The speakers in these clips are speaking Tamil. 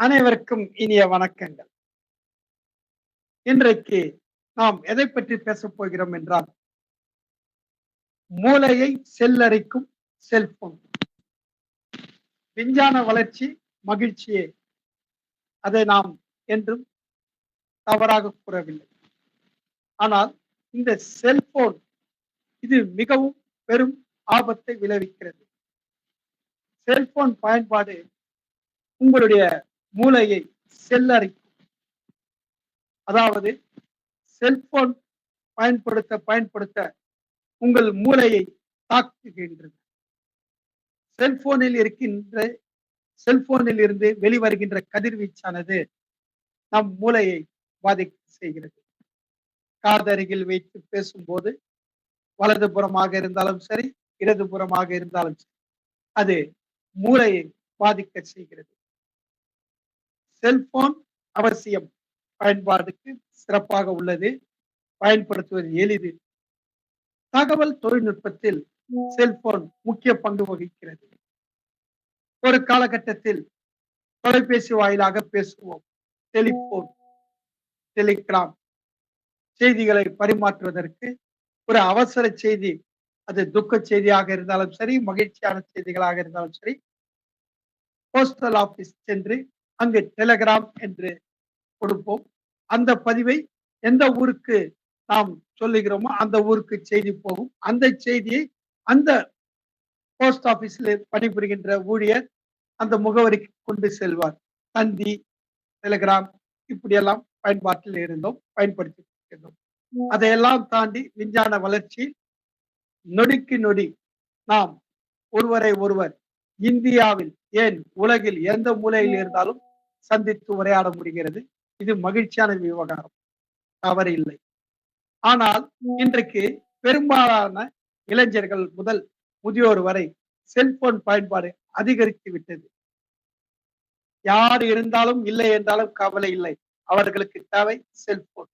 அனைவருக்கும் இனிய வணக்கங்கள். இன்றைக்கு நாம் எதை பற்றி பேசப் போகிறோம் என்றால் மூளையை செல்லரிக்கும் செல்போன். விஞ்ஞான வளர்ச்சி மகிழ்ச்சியே. அதை நாம் என்றும் தவறாக கூறவில்லை. ஆனால் இந்த செல்போன் இது மிகவும் பெரும் ஆபத்தை விளைவிக்கிறது. செல்போன் பயன்பாடு உங்களுடைய மூளையை செல்லரிக்கும் அதாவது செல்போன் பயன்படுத்த பயன்படுத்த உங்கள் மூளையை தாக்குகின்றது. செல்போனில் இருக்கின்ற செல்போனில் இருந்து வெளிவருகின்ற கதிர்வீச்சானது நம் மூளையை பாதிக்க செய்கிறது. காதருகில் வைத்து பேசும்போது வலதுபுறமாக இருந்தாலும் சரி இடதுபுறமாக இருந்தாலும் சரி அது மூளையை பாதிக்க செய்கிறது. செல்போன் அவசியம் பயன்பாடுக்கு சிறப்பாக உள்ளது. பயன்படுத்துவது எளிது. தகவல் தொழில்நுட்பத்தில் செல்போன் முக்கிய பங்கு வகிக்கிறது. ஒரு காலகட்டத்தில் தொலைபேசி வாயிலாக பேசுவோம். டெலிபோன் டெலிகிராம் செய்திகளை பரிமாற்றுவதற்கு ஒரு அவசர செய்தி. அது துக்க செய்தியாக இருந்தாலும் சரி மகிழ்ச்சியான செய்திகளாக இருந்தாலும் சரி போஸ்டல் ஆபீஸ் சென்று அங்கு டெலகிராம் என்று கொடுப்போம். அந்த பதிவை எந்த ஊருக்கு நாம் சொல்லுகிறோமோ அந்த ஊருக்கு செய்தி போகும். அந்த செய்தியை அந்த போஸ்ட் ஆபீஸில் பணிபுரிகின்ற ஊழியர் அந்த முகவரிக்கு கொண்டு செல்வார். தந்தி டெலகிராம் இப்படியெல்லாம் பயன்பாட்டில் இருந்தோம் பயன்படுத்தி இருந்தோம் அதையெல்லாம் தாண்டி விஞ்ஞான வளர்ச்சி நொடிக்கு நொடி நாம் ஒருவரை ஒருவர் இந்தியாவில் ஏன் உலகில் எந்த மூலையில் இருந்தாலும் சந்தித்து உரையாட முடிகிறது. இது மகிழ்ச்சியான விவகாரம். தவறு இல்லை. ஆனால் இன்றைக்கு பெரும்பாலான இளைஞர்கள் முதல் முதியோர் வரை செல்போன் பயன்பாடு அதிகரித்து விட்டது. யார் இருந்தாலும் இல்லை என்றாலும் கவலை இல்லை. அவர்களுக்கு தேவை செல்போன்.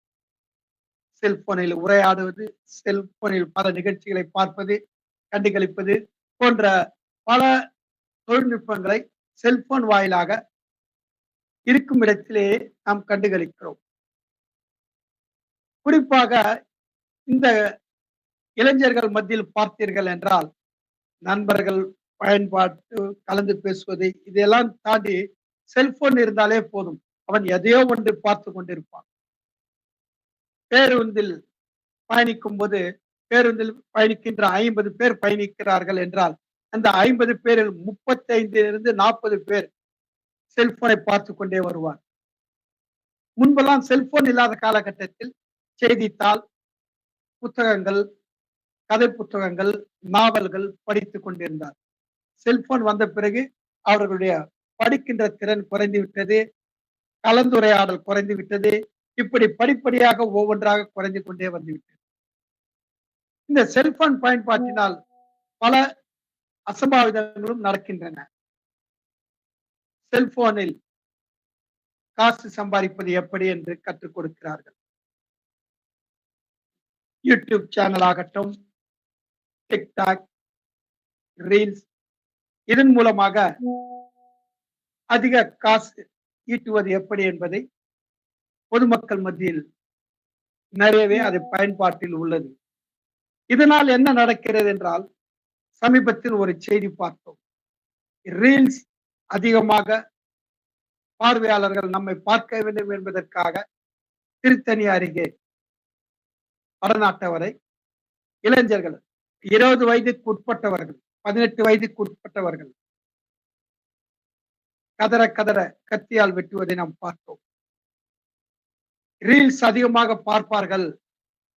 செல்போனில் உரையாடுவது செல்போனில் பல நிகழ்ச்சிகளை பார்ப்பது கண்டுகளிப்பது போன்ற பல தொழில்நுட்பங்களை செல்போன் வாயிலாக இருக்கும் இடத்திலேயே நாம் கண்டுகளிக்கிறோம். குறிப்பாக இந்த இளைஞர்கள் மத்தியில் பார்த்தீர்கள் என்றால் நண்பர்கள் பயன்பாட்டு கலந்து பேசுவது இதெல்லாம் தாண்டி செல்போன் இருந்தாலே போதும். அவன் எதையோ ஒன்று பார்த்து கொண்டிருப்பான். பேருந்தில் பயணிக்கும் போது பேருந்தில் பயணிக்கின்ற ஐம்பது பேர் பயணிக்கிறார்கள் என்றால் அந்த ஐம்பது பேரில் முப்பத்தைந்திலிருந்து நாற்பது பேர் செல்போனை பார்த்து கொண்டே வருவார். முன்பெல்லாம் செல்போன் இல்லாத காலகட்டத்தில் செய்தித்தாள் புத்தகங்கள் கதை புத்தகங்கள் நாவல்கள் படித்து கொண்டிருந்தார். செல்போன் வந்த பிறகு அவர்களுடைய படிக்கின்ற திறன் குறைந்து விட்டது கலந்துரையாடல் குறைந்து விட்டது இப்படி படிப்படியாக ஒவ்வொன்றாக குறைந்து கொண்டே வந்துவிட்டது. இந்த செல்போன் பயன்பாட்டினால் பல அசம்பாவிதங்களும் நடக்கின்றன. செல்போனில் காசு சம்பாதிப்பது எப்படி என்று கற்றுக் கொடுக்கிறார்கள். யூடியூப் சேனல் ஆகட்டும் டிக்டாக் ரீல்ஸ் இதன் மூலமாக அதிக காசு ஈட்டுவது எப்படி என்பதை பொதுமக்கள் மத்தியில் நிறையவே அது பயன்பாட்டில் உள்ளது. இதனால் என்ன நடக்கிறது என்றால் சமீபத்தில் ஒரு செய்தி பார்த்தோம். ரீல்ஸ் அதிகமாக பார்வையாளர்கள் நம்மை பார்க்க வேண்டும் என்பதற்காக திருத்தணி அருகே வடநாட்டவரை இளைஞர்கள் இருபது வயதுக்கு உட்பட்டவர்கள் பதினெட்டு வயதுக்கு உட்பட்டவர்கள் கதற கதற கத்தியால் வெட்டுவதை நாம் பார்த்தோம். ரீல்ஸ் அதிகமாக பார்ப்பார்கள்.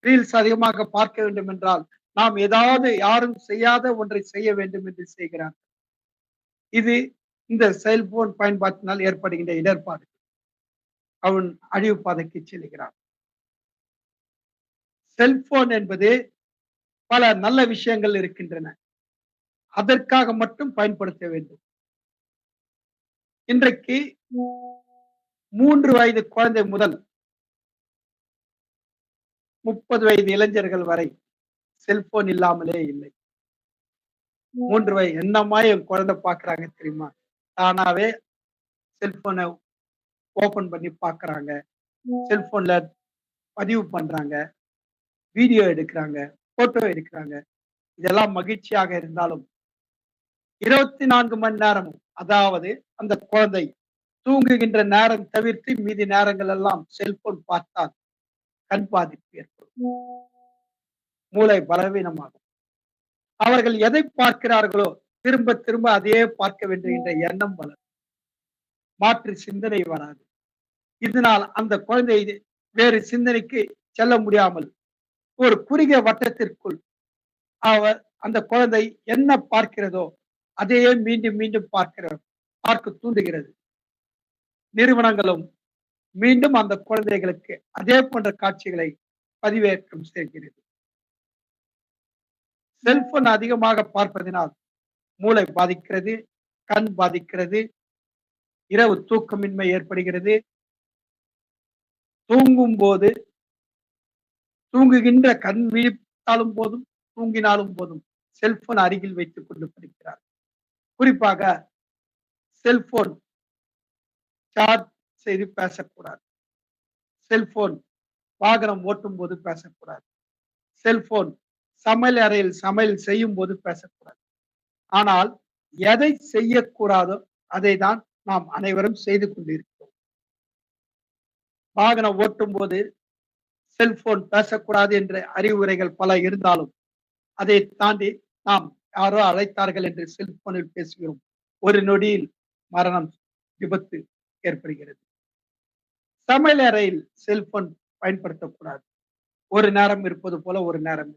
ரீல்ஸ் அதிகமாக பார்க்க வேண்டும் என்றால் நாம் ஏதாவது யாரும் செய்யாத ஒன்றை செய்ய வேண்டும் என்று செய்கிறார் இது இந்த செல்போன் பயன்பாட்டினால் ஏற்படுகின்ற இடர்பாடு. அவன் அழிவு பாதைக்கு செல்கிறான். செல்போன் என்பது பல நல்ல விஷயங்கள் இருக்கின்றன. அதற்காக மட்டும் பயன்படுத்த வேண்டும். இன்றைக்கு மூன்று வயது குழந்தை முதல் முப்பது வயது இளைஞர்கள் வரை செல்போன் இல்லாமலே இல்லை மூன்று வயது என்னமா என் குழந்தை பாக்குறாங்க தெரியுமா தானாவே செல்போனை ஓபன் பண்ணி பார்க்கறாங்க. செல்போன்ல பதிவு பண்றாங்க. வீடியோ எடுக்குறாங்க, போட்டோ எடுக்குறாங்க. இதெல்லாம் மகிழ்ச்சியாக இருந்தாலும் 24 மணி நேரமும் அதாவது அந்த குழந்தை தூங்குகின்ற நேரம் தவிர்த்து மீதி நேரங்கள் எல்லாம் செல்போன் பார்த்தால் கண் பாதிப்பு ஏற்படும். மூளை பலவீனமாகும். அவர்கள் எதை பார்க்கிறார்களோ திரும்ப திரும்ப அதையே பார்க்க வேண்டும் என்ற எண்ணம் வளரும். மாற்று சிந்தனை வராது. இதனால் அந்த குழந்தை வேறு சிந்தனைக்கு செல்ல முடியாமல் ஒரு குறுகிய வட்டத்திற்குள் அவர் அந்த குழந்தை என்ன பார்க்கிறதோ அதையே மீண்டும் மீண்டும் பார்க்கிற பார்க்க தூண்டுகிறது. நிறுவனங்களும் மீண்டும் அந்த குழந்தைகளுக்கு அதே போன்ற காட்சிகளை பதிவேற்றம் செய்கிறது. செல்போன் அதிகமாக பார்ப்பதினால் மூளை பாதிக்கிறது, கண் பாதிக்கிறது, இரவு தூக்கமின்மை ஏற்படுகிறது. தூங்கும்போது தூங்குகின்ற கண் விழித்தாலும் போதும், தூங்கினாலும் போதும் செல்போன் அருகில் வைத்துக் கொண்டு படிக்கிறார். குறிப்பாக செல்போன் சார்ஜ் செய்து பேசக்கூடாது. செல்போன் வாகனம் ஓட்டும் போது பேசக்கூடாது. செல்போன் சமையல் அறையில் சமையல் செய்யும்போது பேசக்கூடாது. ஆனால் எதை செய்யக்கூடாதோ அதை தான் நாம் அனைவரும் செய்து கொண்டிருக்கிறோம். வாகனம் ஓட்டும் போது செல்போன் பேசக்கூடாது என்ற அறிவுரைகள் பல இருந்தாலும் அதை தாண்டி நாம் யாரோ அழைத்தார்கள் என்று செல்போனில் பேசுகிறோம். ஒரு நொடியில் மரணம், விபத்து ஏற்படுகிறது. சமையல் அறையில் செல்போன் பயன்படுத்தக்கூடாது. ஒரு நேரம் இருப்பது போல ஒரு நேரம்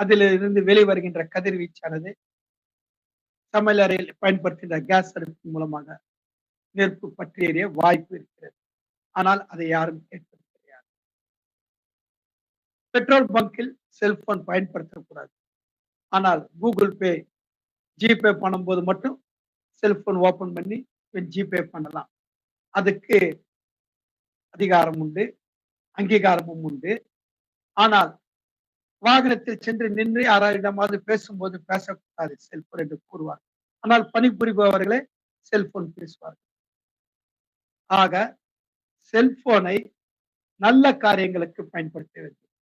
அதிலிருந்து வெளிவருகின்ற கதிர்வீச்சானது சமையலறையில் பயன்படுத்துகின்ற கேஸ் அடுப்பின் மூலமாக நெருப்பு பற்றி வாய்ப்பு இருக்கிறது. ஆனால் அதை யாரும் கேட்பது கிடையாது. பெட்ரோல் பங்கில் செல்போன் பயன்படுத்தக்கூடாது. ஆனால் கூகுள் பே, ஜிபே பண்ணும்போது மட்டும் செல்போன் ஓபன் பண்ணி ஜிபே பண்ணலாம். அதுக்கு அதிகாரம் உண்டு, அங்கீகாரமும் உண்டு. ஆனால் வாகனத்தில் சென்று நின்று யாராரிடமாவது பேசும்போது பேசக்கூடாது செல்போன் என்று கூறுவார். ஆனால் பணிபுரிபவர்களே செல்போன் பேசுவார்கள். ஆக செல்போனை நல்ல காரியங்களுக்கு பயன்படுத்த வேண்டும்.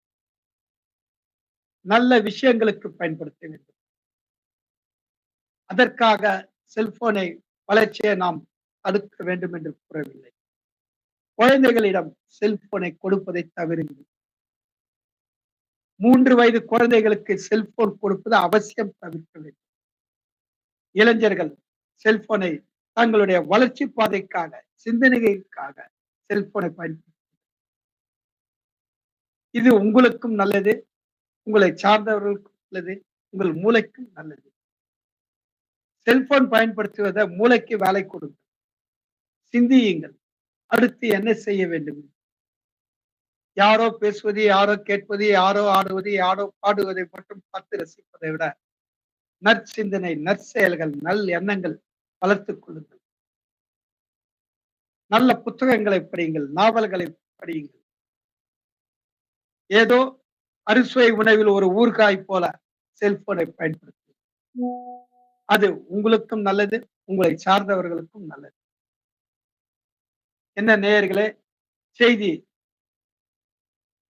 நல்ல விஷயங்களுக்கு பயன்படுத்த வேண்டும். அதற்காக செல்போனை வளர்ச்சியை நாம் தடுக்க வேண்டும் என்று கூறவில்லை. குழந்தைகளிடம் செல்போனை கொடுப்பதை தவிருங்கள். மூன்று வயது குழந்தைகளுக்கு செல்போன் கொடுப்பது அவசியம் தவிர்க்க வேண்டும். இளைஞர்கள் செல்போனை தங்களுடைய வளர்ச்சி பாதைக்காக, சிந்தனைகளுக்காக செல்போனை பயன்படுத்த இது உங்களுக்கும் நல்லது, உங்களை சார்ந்தவர்களுக்கும் நல்லது, உங்கள் மூளைக்கும் நல்லது. செல்போன் பயன்படுத்துவதை மூளைக்கு வேலை கொடுங்கள். சிந்தியுங்கள். அடுத்து என்ன செய்ய வேண்டும்? யாரோ பேசுவது, யாரோ கேட்பது, யாரோ ஆடுவது, யாரோ பாடுவதை மட்டும் பார்த்து ரசிப்பதை விட நற்சிந்தனை, நற்செயல்கள், நல் எண்ணங்கள் வளர்த்துக் கொள்ளுங்கள். நல்ல புத்தகங்களை படியுங்கள், நாவல்களை படியுங்கள். ஏதோ அறுசுவை உணவில் ஒரு ஊர்காய் போல செல்போனை பயன்படுத்து அது உங்களுக்கும் நல்லது, உங்களை சார்ந்தவர்களுக்கும் நல்லது. என்ன நேயர்களே, செய்தி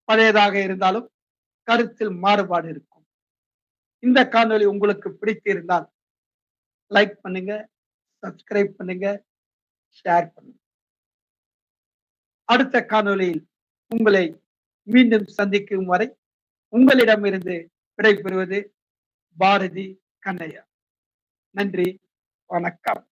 பழையதாக இருந்தாலும் கருத்தில் மாறுபாடு இருக்கும். இந்த காணொலி உங்களுக்கு பிடித்திருந்தால் லைக் பண்ணுங்க, சப்ஸ்கிரைப் பண்ணுங்க, ஷேர் பண்ணுங்க. அடுத்த காணொலியில் உங்களை மீண்டும் சந்திக்கும் வரை உங்களிடமிருந்து விடைபெறுவது பாரதி கண்ணையா. நன்றி, வணக்கம்.